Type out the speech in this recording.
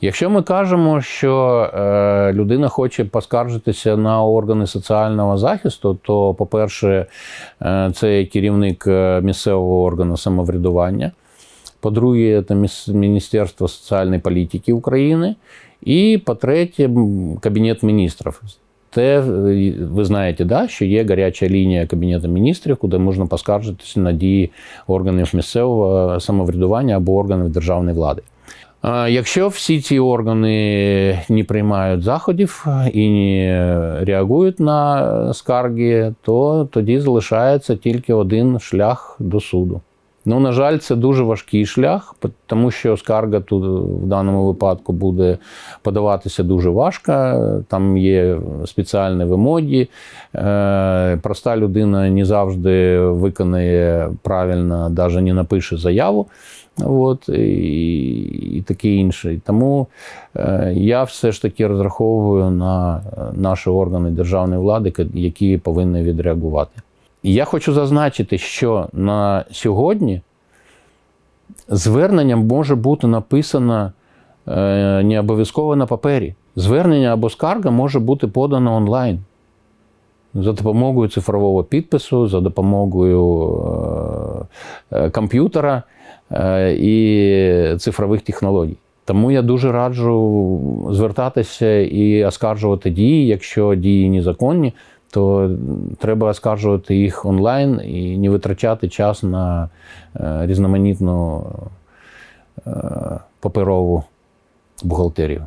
Якщо ми кажемо, що е, людина хоче поскаржитися на органи соціального захисту, то, по-перше, е, це керівник е, місцевого органу самоврядування. По-друге, це Міністерство соціальної політики України. І по-третє, Кабінет міністрів. Те, ви знаєте, да, що є гаряча лінія Кабінету міністрів, куди можна поскаржитися на дії органів місцевого самоврядування або органів державної влади. Якщо всі ці органи не приймають заходів і не реагують на скарги, то тоді залишається тільки один шлях до суду. Ну, на жаль, це дуже важкий шлях, тому що скарга тут в даному випадку буде подаватися дуже важко. Там є спеціальні вимоги. Е, Проста людина не завжди виконає правильно, навіть не напише заяву. От, і, і таке інше. Тому е, я все ж таки розраховую на е, наші органи державної влади, які повинні відреагувати. І я хочу зазначити, що на сьогодні звернення може бути написано е, не обов'язково на папері. Звернення або скарга може бути подано онлайн за допомогою цифрового підпису, за допомогою е, е, комп'ютера і цифрових технологій. Тому я дуже раджу звертатися і оскаржувати дії. Якщо дії незаконні, то треба оскаржувати їх онлайн і не витрачати час на е, різноманітну е, паперову бухгалтерію.